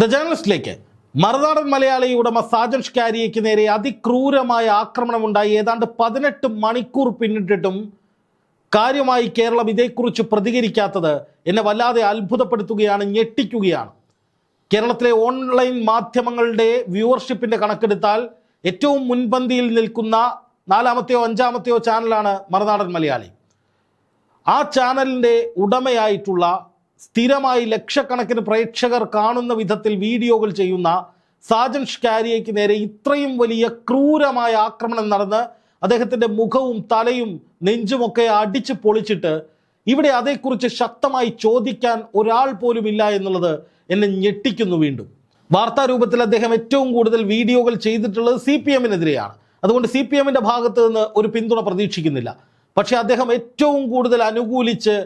The ജേർണലിസ്റ്റിലേക്ക്. Marunadan Malayali ഉടമ സാജൻ ഷ്കാരിയയ്ക്ക് നേരെ അതിക്രൂരമായ ആക്രമണമുണ്ടായി ഏതാണ്ട് പതിനെട്ട് മണിക്കൂർ പിന്നിട്ടിട്ടും കാര്യമായി കേരളം ഇതേക്കുറിച്ച് പ്രതികരിക്കാത്തത് എന്നെ വല്ലാതെ അത്ഭുതപ്പെടുത്തുകയാണ് ഞെട്ടിക്കുകയാണ്. കേരളത്തിലെ ഓൺലൈൻ മാധ്യമങ്ങളുടെ വ്യൂവർഷിപ്പിന്റെ കണക്കെടുത്താൽ ഏറ്റവും മുൻപന്തിയിൽ നിൽക്കുന്ന നാലാമത്തെയോ അഞ്ചാമത്തെയോ ചാനലാണ് മറുനാടൻ മലയാളി. ആ ചാനലിന്റെ ഉടമയായിട്ടുള്ള സ്ഥിരമായി ലക്ഷക്കണക്കിന് പ്രേക്ഷകർ കാണുന്ന വിധത്തിൽ വീഡിയോകൾ ചെയ്യുന്ന സാജൻ ഷ്കാരിയയ്ക്ക് നേരെ ഇത്രയും വലിയ ക്രൂരമായ ആക്രമണം നടന്ന് അദ്ദേഹത്തിന്റെ മുഖവും തലയും നെഞ്ചുമൊക്കെ അടിച്ച് പൊളിച്ചിട്ട് ഇവിടെ അതേക്കുറിച്ച് ശക്തമായി ചോദിക്കാൻ ഒരാൾ പോലും ഇല്ല എന്നുള്ളത് എന്നെ ഞെട്ടിക്കുന്നു വീണ്ടും. വാർത്താരൂപത്തിൽ അദ്ദേഹം ഏറ്റവും കൂടുതൽ വീഡിയോകൾ ചെയ്തിട്ടുള്ളത് സി പി എമ്മിനെതിരെയാണ്. അതുകൊണ്ട് സി പി എമ്മിന്റെ ഭാഗത്ത് നിന്ന് ഒരു പിന്തുണ പ്രതീക്ഷിക്കുന്നില്ല. പക്ഷേ അദ്ദേഹം ഏറ്റവും കൂടുതൽ അനുകൂലിച്ച്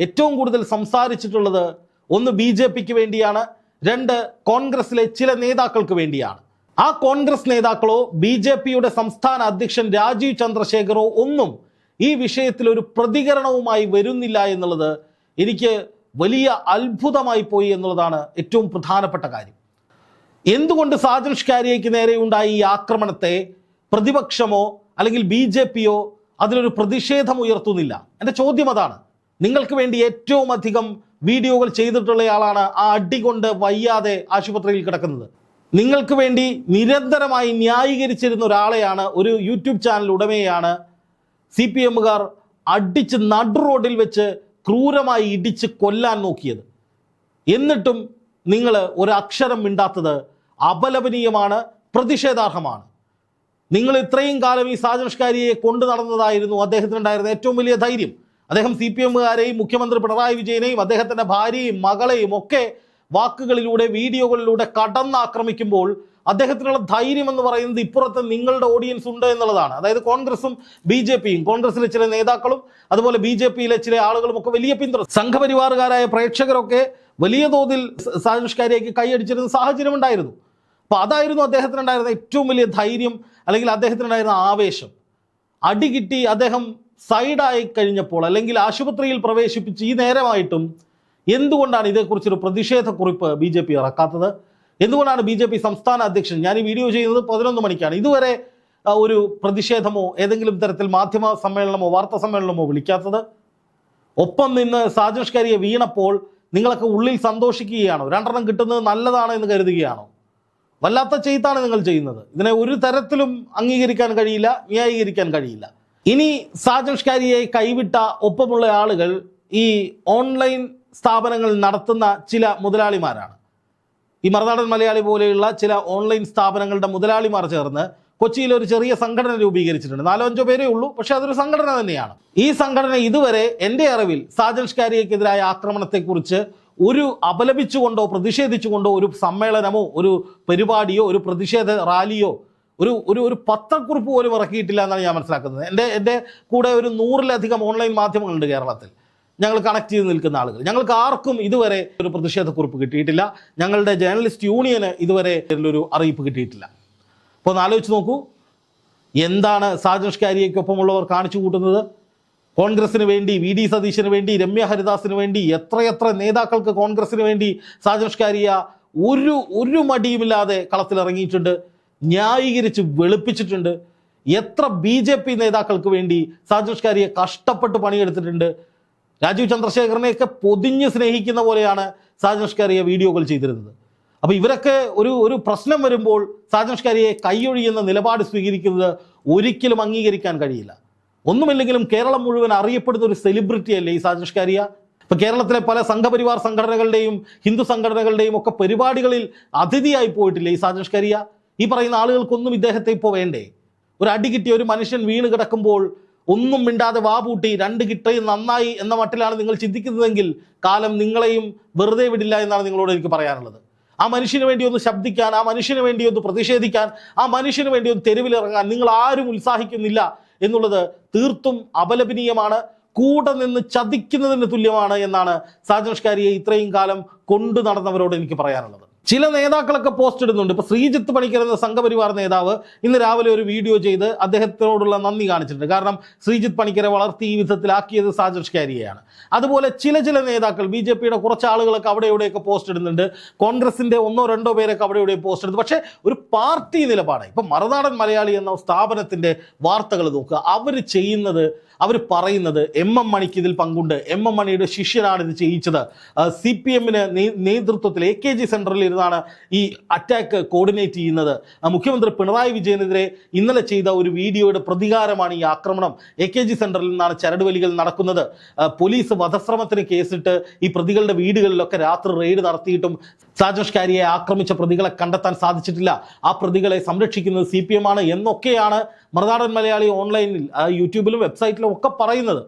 ഏറ്റവും കൂടുതൽ സംസാരിച്ചിട്ടുള്ളത് ഒന്ന് ബി ജെ പിക്ക് വേണ്ടിയാണ് രണ്ട് കോൺഗ്രസിലെ ചില നേതാക്കൾക്ക് വേണ്ടിയാണ്. ആ കോൺഗ്രസ് നേതാക്കളോ ബി ജെ പിയുടെ സംസ്ഥാന അധ്യക്ഷൻ രാജീവ് ചന്ദ്രശേഖറോ ഒന്നും ഈ വിഷയത്തിൽ ഒരു പ്രതികരണവുമായി വരുന്നില്ല എന്നുള്ളത് എനിക്ക് വലിയ അത്ഭുതമായി പോയി എന്നുള്ളതാണ് ഏറ്റവും പ്രധാനപ്പെട്ട കാര്യം. എന്തുകൊണ്ട് സാജൻ ഷ്കാരിയയ്ക്ക് നേരെ ഉണ്ടായ ഈ ആക്രമണത്തെ പ്രതിപക്ഷമോ അല്ലെങ്കിൽ ബി ജെ പിയോ അതിലൊരു പ്രതിഷേധം ഉയർത്തുന്നില്ല? എന്റെ ചോദ്യം അതാണ്. നിങ്ങൾക്ക് വേണ്ടി ഏറ്റവും അധികം വീഡിയോകൾ ചെയ്തിട്ടുള്ളയാളാണ് ആ അടി കൊണ്ട് വയ്യാതെ ആശുപത്രിയിൽ കിടക്കുന്നത്. നിങ്ങൾക്ക് വേണ്ടി നിരന്തരമായി ന്യായീകരിച്ചിരുന്ന ഒരാളെയാണ് ഒരു യൂട്യൂബ് ചാനൽ ഉടമയാണ് സി പി എമ്മുകാർ അടിച്ച് നടു റോഡിൽ വെച്ച് ക്രൂരമായി ഇടിച്ച് കൊല്ലാൻ നോക്കിയത്. എന്നിട്ടും നിങ്ങൾ ഒരക്ഷരം മിണ്ടാത്തത് അപലപനീയമാണ് പ്രതിഷേധാർഹമാണ്. നിങ്ങൾ ഇത്രയും കാലം ഈ സാജനഷ്കാരിയെ കൊണ്ടു നടന്നതായിരുന്നു അദ്ദേഹത്തിനുണ്ടായിരുന്ന ഏറ്റവും വലിയ ധൈര്യം. അദ്ദേഹം സി പി എമ്മുകാരെയും മുഖ്യമന്ത്രി പിണറായി വിജയനെയും അദ്ദേഹത്തിന്റെ ഭാര്യയും മകളെയും ഒക്കെ വാക്കുകളിലൂടെ വീഡിയോകളിലൂടെ കടന്നാക്രമിക്കുമ്പോൾ അദ്ദേഹത്തിനുള്ള ധൈര്യം എന്ന് പറയുന്നത് ഇപ്പുറത്ത് നിങ്ങളുടെ ഓഡിയൻസ് ഉണ്ട് എന്നുള്ളതാണ്. അതായത് കോൺഗ്രസും ബി ജെ പിയും കോൺഗ്രസിലെ ചില നേതാക്കളും അതുപോലെ ബി ജെ പിയിലെ ചില ആളുകളും ഒക്കെ വലിയ പിന്തുണ. സംഘപരിവാറുകാരായ പ്രേക്ഷകരൊക്കെ വലിയ തോതിൽ സാജുഷ്കാരിയേക്ക് കൈയടിച്ചിരുന്ന സാഹചര്യം ഉണ്ടായിരുന്നു. അപ്പോൾ അതായിരുന്നു അദ്ദേഹത്തിനുണ്ടായിരുന്ന ഏറ്റവും വലിയ ധൈര്യം അല്ലെങ്കിൽ അദ്ദേഹത്തിനുണ്ടായിരുന്ന ആവേശം. അടികിട്ടി അദ്ദേഹം സൈഡായി കഴിഞ്ഞപ്പോൾ അല്ലെങ്കിൽ ആശുപത്രിയിൽ പ്രവേശിപ്പിച്ച് ഈ നേരമായിട്ടും എന്തുകൊണ്ടാണ് ഇതേക്കുറിച്ചൊരു പ്രതിഷേധ കുറിപ്പ് ബി ജെ പി ഇറക്കാത്തത്? എന്തുകൊണ്ടാണ് ബി ജെ പി സംസ്ഥാന അധ്യക്ഷൻ ഞാൻ ഈ വീഡിയോ ചെയ്യുന്നത് പതിനൊന്ന് മണിക്കാണ്. ഇതുവരെ ഒരു പ്രതിഷേധമോ ഏതെങ്കിലും തരത്തിൽ മാധ്യമ സമ്മേളനമോ വാർത്താ സമ്മേളനമോ വിളിക്കാത്തത്? ഒപ്പം നിന്ന് സാജൻഷ്കാരിയെ വീണപ്പോൾ നിങ്ങളൊക്കെ ഉള്ളിൽ സന്തോഷിക്കുകയാണോ? രണ്ടെണ്ണം കിട്ടുന്നത് നല്ലതാണ് എന്ന് കരുതുകയാണോ? വല്ലാത്ത ചെയ്ത്താണ് നിങ്ങൾ ചെയ്യുന്നത്. ഇതിനെ ഒരു തരത്തിലും അംഗീകരിക്കാൻ കഴിയില്ല ന്യായീകരിക്കാൻ കഴിയില്ല. ഇനി സാജൻഷ്കാരിയെ കൈവിട്ട ഒപ്പമുള്ള ആളുകൾ ഈ ഓൺലൈൻ സ്ഥാപനങ്ങൾ നടത്തുന്ന ചില മുതലാളിമാരാണ്. ഈ മറുനാടൻ മലയാളി പോലെയുള്ള ചില ഓൺലൈൻ സ്ഥാപനങ്ങളുടെ മുതലാളിമാർ ചേർന്ന് കൊച്ചിയിൽ ഒരു ചെറിയ സംഘടന രൂപീകരിച്ചിട്ടുണ്ട്. നാലോ അഞ്ചോ പേരേ ഉള്ളൂ പക്ഷെ അതൊരു സംഘടന തന്നെയാണ്. ഈ സംഘടന ഇതുവരെ എന്റെ അറിവിൽ സാജൻഷ്കാരിയക്കെതിരായ ആക്രമണത്തെക്കുറിച്ച് ഒരു അപലപിച്ചുകൊണ്ടോ പ്രതിഷേധിച്ചുകൊണ്ടോ ഒരു സമ്മേളനമോ ഒരു പരിപാടിയോ ഒരു പ്രതിഷേധ റാലിയോ ഒരു ഒരു ഒരു പത്രക്കുറിപ്പ് പോലും ഇറക്കിയിട്ടില്ല എന്നാണ് ഞാൻ മനസ്സിലാക്കുന്നത്. എന്റെ എന്റെ കൂടെ ഒരു നൂറിലധികം ഓൺലൈൻ മാധ്യമങ്ങളുണ്ട് കേരളത്തിൽ. ഞങ്ങൾ കണക്ട് ചെയ്ത് നിൽക്കുന്ന ആളുകൾ. ഞങ്ങൾക്ക് ആർക്കും ഇതുവരെ ഒരു പ്രതിഷേധക്കുറിപ്പ് കിട്ടിയിട്ടില്ല. ഞങ്ങളുടെ ജേർണലിസ്റ്റ് യൂണിയന് ഇതുവരെ ഒരു അറിയിപ്പ് കിട്ടിയിട്ടില്ല. അപ്പോൾ ഒന്ന് ആലോചിച്ച് നോക്കൂ. എന്താണ് സാജൻഷ്കാരിയൊക്കൊപ്പമുള്ളവർ കാണിച്ചു കൂട്ടുന്നത്? കോൺഗ്രസിന് വേണ്ടി വി ഡി സതീശന് വേണ്ടി രമ്യ ഹരിദാസിന് വേണ്ടി എത്രയെത്ര നേതാക്കൾക്ക് കോൺഗ്രസിന് വേണ്ടി സാജനുഷ്കാരിയ ഒരു ഒരു മടിയുമില്ലാതെ കളത്തിലിറങ്ങിയിട്ടുണ്ട്? ന്യായീകരിച്ച് വെളുപ്പിച്ചിട്ടുണ്ട്. എത്ര ബി ജെ പി നേതാക്കൾക്ക് വേണ്ടി സാജുഷ്കാരിയെ കഷ്ടപ്പെട്ട് പണിയെടുത്തിട്ടുണ്ട്. രാജീവ് ചന്ദ്രശേഖരനെയൊക്കെ പൊതിഞ്ഞ് സ്നേഹിക്കുന്ന പോലെയാണ് സാജൻഷ്കാരിയെ വീഡിയോകൾ ചെയ്തിരുന്നത്. അപ്പോൾ ഇവരൊക്കെ ഒരു ഒരു പ്രശ്നം വരുമ്പോൾ സാജൻഷ്കാരിയെ കൈയൊഴിയുന്ന നിലപാട് സ്വീകരിക്കുന്നത് ഒരിക്കലും അംഗീകരിക്കാൻ കഴിയില്ല. ഒന്നുമില്ലെങ്കിലും കേരളം മുഴുവൻ അറിയപ്പെടുന്ന ഒരു സെലിബ്രിറ്റി അല്ലേ ഈ സാജൻഷ്കാരിയ ഇപ്പോൾ കേരളത്തിലെ പല സംഘപരിവാർ സംഘടനകളുടെയും ഹിന്ദു സംഘടനകളുടെയും ഒക്കെ പരിപാടികളിൽ അതിഥിയായി പോയിട്ടില്ലേ ഈ സാജൻഷ്കാരിയ ഈ പറയുന്ന ആളുകൾക്കൊന്നും ഇദ്ദേഹത്തെ ഇപ്പോൾ വേണ്ടേ? ഒരു അടി കിട്ടിയ ഒരു മനുഷ്യൻ വീണ് കിടക്കുമ്പോൾ ഒന്നും മിണ്ടാതെ വാപൂട്ടി രണ്ട് കിട്ടയും നന്നായി എന്ന മട്ടിലാണ് നിങ്ങൾ ചിന്തിക്കുന്നതെങ്കിൽ കാലം നിങ്ങളെയും വെറുതെ വിടില്ല എന്നാണ് നിങ്ങളോട് എനിക്ക് പറയാനുള്ളത്. ആ മനുഷ്യന് വേണ്ടി ഒന്ന് ശബ്ദിക്കാൻ ആ മനുഷ്യന് വേണ്ടി ഒന്ന് പ്രതിഷേധിക്കാൻ ആ മനുഷ്യന് വേണ്ടി ഒന്ന് തെരുവിലിറങ്ങാൻ നിങ്ങൾ ആരും ഉത്സാഹിക്കുന്നില്ല എന്നുള്ളത് തീർത്തും അപലപനീയമാണ്. കൂടെ നിന്ന് ചതിക്കുന്നതിന് തുല്യമാണ് എന്നാണ് സാജനഷ്കാരിയെ ഇത്രയും കാലം കൊണ്ടു നടന്നവരോട് എനിക്ക് പറയാനുള്ളത്. ചില നേതാക്കളൊക്കെ പോസ്റ്റ് ഇടുന്നുണ്ട്. ഇപ്പൊ ശ്രീജിത്ത് പണിക്കർ എന്ന സംഘപരിവാർ നേതാവ് ഇന്ന് രാവിലെ ഒരു വീഡിയോ ചെയ്ത് അദ്ദേഹത്തോടുള്ള നന്ദി കാണിച്ചിട്ടുണ്ട്. കാരണം ശ്രീജിത്ത് പണിക്കരെ വളർത്തി ഈ വിധത്തിലാക്കിയത് സാജർഷ് കാരിയാണ് അതുപോലെ ചില ചില നേതാക്കൾ ബി ജെ പിയുടെ കുറച്ച് ആളുകളൊക്കെ അവിടെ ഇവിടെയൊക്കെ പോസ്റ്റ് ഇടുന്നുണ്ട്. കോൺഗ്രസിന്റെ ഒന്നോ രണ്ടോ പേരൊക്കെ അവിടെ ഇവിടെ പോസ്റ്റ് ഇടുന്നു. പക്ഷേ ഒരു പാർട്ടി നിലപാട്. ഇപ്പൊ മറുനാടൻ മലയാളി എന്ന സ്ഥാപനത്തിന്റെ വാർത്തകൾ നോക്കുക. അവർ ചെയ്യുന്നത് അവർ പറയുന്നത് എം എം മണിക്ക് ഇതിൽ പങ്കുണ്ട്. എം എം മണിയുടെ ശിഷ്യനാണ് ഇത് ചെയ്യിച്ചത്. സി പി എമ്മിന് നേതൃത്വത്തിൽ എ കെ ജി സെന്ററിൽ ഇരുന്നാണ് ഈ അറ്റാക്ക് കോർഡിനേറ്റ് ചെയ്യുന്നത്. മുഖ്യമന്ത്രി പിണറായി വിജയനെതിരെ ഇന്നലെ ചെയ്ത ഒരു വീഡിയോയുടെ പ്രതികാരമാണ് ഈ ആക്രമണം. എ കെ ജി സെന്ററിൽ നിന്നാണ് ചരടുവലികൾ നടക്കുന്നത്. പോലീസ് വധശ്രമത്തിന് കേസിട്ട് ഈ പ്രതികളുടെ വീടുകളിലൊക്കെ രാത്രി റെയ്ഡ് നടത്തിയിട്ടും സാജോഷ്കാരിയെ ആക്രമിച്ച പ്രതികളെ കണ്ടെത്താൻ സാധിച്ചിട്ടില്ല. ആ പ്രതികളെ സംരക്ഷിക്കുന്നത് സി പി എം ആണ് എന്നൊക്കെയാണ് മറുനാടൻ മലയാളി ഓൺലൈനിൽ യൂട്യൂബിലും വെബ്സൈറ്റിലും ഒക്കെ പറയുന്നത്.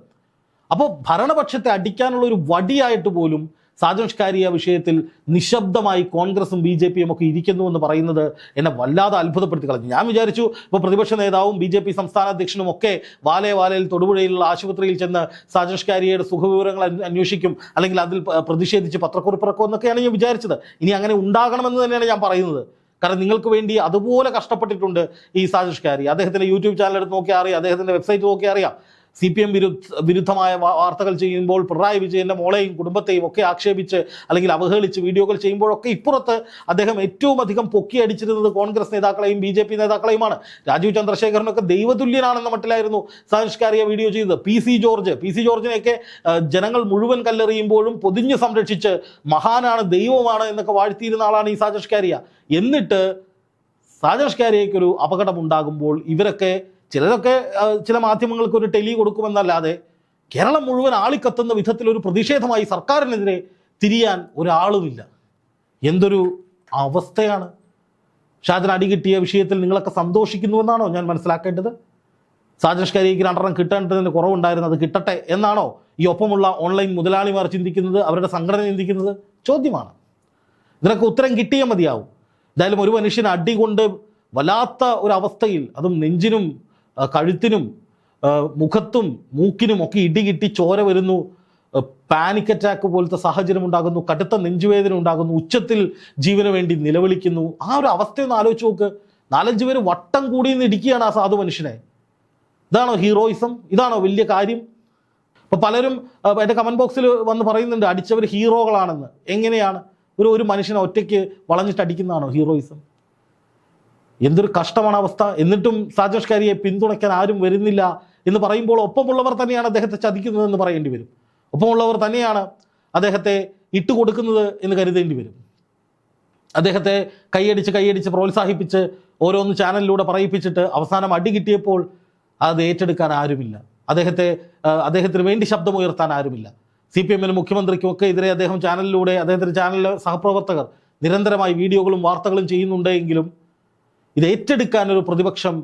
അപ്പോൾ ഭരണപക്ഷത്തെ അടിക്കാനുള്ള ഒരു വടിയായിട്ട് പോലും സാജംഷ്കാരിയ വിഷയത്തിൽ നിശബ്ദമായി കോൺഗ്രസും ബി ജെ പിയും ഒക്കെ ഇരിക്കുന്നു എന്ന് പറയുന്നത് എന്നെ വല്ലാതെ അത്ഭുതപ്പെടുത്തി കളഞ്ഞു. ഞാൻ വിചാരിച്ചു ഇപ്പോൾ പ്രതിപക്ഷ നേതാവും ബി ജെ പി സംസ്ഥാന അധ്യക്ഷനും ഒക്കെ വാലേ വാലയിൽ തൊടുപുഴയിലുള്ള ആശുപത്രിയിൽ ചെന്ന് സാജോഷ് കാരിയയുടെ സുഖവിവരങ്ങൾ അന്വ- അന്വേഷിക്കും അല്ലെങ്കിൽ അതിൽ പ്രതിഷേധിച്ച് പത്രക്കുറിപ്പിറക്കും എന്നൊക്കെയാണ് ഞാൻ വിചാരിച്ചത്. ഇനി അങ്ങനെ ഉണ്ടാകണമെന്ന് തന്നെയാണ് ഞാൻ പറയുന്നത്. കാരണം നിങ്ങൾക്ക് വേണ്ടി അതുപോലെ കഷ്ടപ്പെട്ടിട്ടുണ്ട് ഈ സാജുഷ് അദ്ദേഹത്തിന്റെ യൂട്യൂബ് ചാനൽ എടുത്ത് നോക്കിയാൽ അറിയാം. അദ്ദേഹത്തിന്റെ വെബ്സൈറ്റ് നോക്കിയാൽ അറിയാം. സി പി എം വിരുദ്ധ വിരുദ്ധമായ വാർത്തകൾ ചെയ്യുമ്പോൾ പിണറായി വിജയന്റെ മോളെയും കുടുംബത്തെയും ഒക്കെ ആക്ഷേപിച്ച് അല്ലെങ്കിൽ അവഹേളിച്ച് വീഡിയോകൾ ചെയ്യുമ്പോഴൊക്കെ ഇപ്പുറത്ത് അദ്ദേഹം ഏറ്റവും അധികം പൊക്കിയടിച്ചിരുന്നത് കോൺഗ്രസ് നേതാക്കളെയും ബി ജെ പി നേതാക്കളെയുമാണ്. രാജീവ് ചന്ദ്രശേഖരനൊക്കെ ദൈവതുല്യനാണെന്ന മട്ടിലായിരുന്നു സാംസ്കാരിക വീഡിയോ ചെയ്തത്. P C George P C ജോർജിനെയൊക്കെ ജനങ്ങൾ മുഴുവൻ കല്ലെറിയുമ്പോഴും പൊതിഞ്ഞ് സംരക്ഷിച്ച് മഹാനാണ് ദൈവമാണ് എന്നൊക്കെ വാഴ്ത്തിയിരുന്ന ആളാണ് ഈ സാജഷ്കാരിയ എന്നിട്ട് സാജഷ് കാരിയയ്ക്ക് ഒരു അപകടം ഉണ്ടാകുമ്പോൾ ഇവരൊക്കെ ചിലരൊക്കെ ആ, ചില മാധ്യമങ്ങൾക്ക് ഒരു ടെലി കൊടുക്കുമെന്നല്ലാതെ കേരളം മുഴുവൻ ആളിക്കത്തുന്ന വിധത്തിൽ ഒരു പ്രതിഷേധമായി സർക്കാരിനെതിരെ തിരിയാൻ ഒരാളുമില്ല. എന്തൊരു അവസ്ഥയാണ്. ഷാജൻ അടി കിട്ടിയ വിഷയത്തിൽ നിങ്ങളൊക്കെ സന്തോഷിക്കുന്നുവെന്നാണോ ഞാൻ മനസ്സിലാക്കേണ്ടത്? സാജൻഷ് കരിക്ക് രണ്ടെണ്ണം കിട്ടേണ്ടതിന് കുറവുണ്ടായിരുന്നു അത് കിട്ടട്ടെ എന്നാണോ ഈ ഒപ്പമുള്ള ഓൺലൈൻ മുതലാളിമാർ ചിന്തിക്കുന്നത് അവരുടെ സംഘടന ചിന്തിക്കുന്നത്? ചോദ്യമാണ്. ഇതിനൊക്കെ ഉത്തരം കിട്ടിയേ മതിയാവും. എന്തായാലും ഒരു മനുഷ്യന് അടി കൊണ്ട് വല്ലാത്ത ഒരു അവസ്ഥയിൽ അതും നെഞ്ചിനും കഴുത്തിനും മുഖത്തും മൂക്കിനും ഒക്കെ ഇടികിട്ടി ചോര വരുന്നു. പാനിക് അറ്റാക്ക് പോലത്തെ സാഹചര്യം ഉണ്ടാകുന്നു. കടുത്ത നെഞ്ചുവേദന ഉണ്ടാകുന്നു. ഉച്ചത്തിൽ ജീവന് വേണ്ടി നിലവിളിക്കുന്നു. ആ ഒരു അവസ്ഥയൊന്ന് ആലോചിച്ച് നോക്ക്. നാലഞ്ച് പേര് വട്ടം കൂടി നിന്ന് ഇടിക്കുകയാണ് ആ സാധു മനുഷ്യനെ. ഇതാണോ ഹീറോയിസം? ഇതാണോ വലിയ കാര്യം? ഇപ്പൊ പലരും എന്റെ കമന്റ് ബോക്സിൽ വന്ന് പറയുന്നുണ്ട് അടിച്ചവർ ഹീറോകളാണെന്ന്. എങ്ങനെയാണ്? ഒരു ഒരു മനുഷ്യനെ ഒറ്റയ്ക്ക് വളഞ്ഞിട്ട് അടിക്കുന്നതാണോ ഹീറോയിസം? എന്തൊരു കഷ്ടമാണ് അവസ്ഥ. എന്നിട്ടും സാജേഷ് കാരിയെ പിന്തുണയ്ക്കാൻ ആരും വരുന്നില്ല എന്ന് പറയുമ്പോൾ ഒപ്പമുള്ളവർ തന്നെയാണ് അദ്ദേഹത്തെ ചതിക്കുന്നതെന്ന് പറയേണ്ടി വരും. ഒപ്പമുള്ളവർ തന്നെയാണ് അദ്ദേഹത്തെ ഇട്ടുകൊടുക്കുന്നത് എന്ന് കരുതേണ്ടി വരും. അദ്ദേഹത്തെ കൈയടിച്ച് കൈയടിച്ച് പ്രോത്സാഹിപ്പിച്ച് ഓരോന്ന് ചാനലിലൂടെ പറയിപ്പിച്ചിട്ട് അവസാനം അടി കിട്ടിയപ്പോൾ അത് ഏറ്റെടുക്കാൻ ആരുമില്ല. അദ്ദേഹത്തെ അദ്ദേഹത്തിന് വേണ്ടി ശബ്ദമുയർത്താൻ ആരുമില്ല. സി പി എമ്മിനും മുഖ്യമന്ത്രിക്കും ഒക്കെ എതിരെ അദ്ദേഹം ചാനലിലൂടെ അദ്ദേഹത്തിന്റെ ചാനലിലെ സഹപ്രവർത്തകർ നിരന്തരമായി വീഡിയോകളും വാർത്തകളും ചെയ്യുന്നുണ്ട് എങ്കിലും ഇത് ഏറ്റെടുക്കാൻ ഒരു പ്രതിപക്ഷം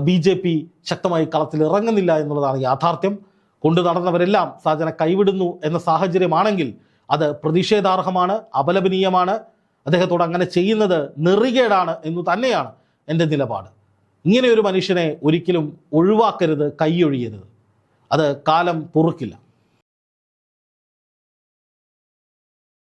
ബി ജെ പി ശക്തമായി കളത്തിൽ ഇറങ്ങുന്നില്ല എന്നുള്ളതാണ് യാഥാർത്ഥ്യം. കൊണ്ടു നടന്നവരെല്ലാം സാജനെ കൈവിടുന്നു എന്ന സാഹചര്യമാണെങ്കിൽ അത് പ്രതിഷേധാർഹമാണ് അപലപനീയമാണ്. അദ്ദേഹത്തോട് അങ്ങനെ ചെയ്യുന്നത് നെറികേടാണ് എന്നു തന്നെയാണ് എന്റെ നിലപാട്. ഇങ്ങനെയൊരു മനുഷ്യനെ ഒരിക്കലും ഒഴിവാക്കരുത് കൈയൊഴിയരുത്. അത് കാലം പൊറുക്കില്ല.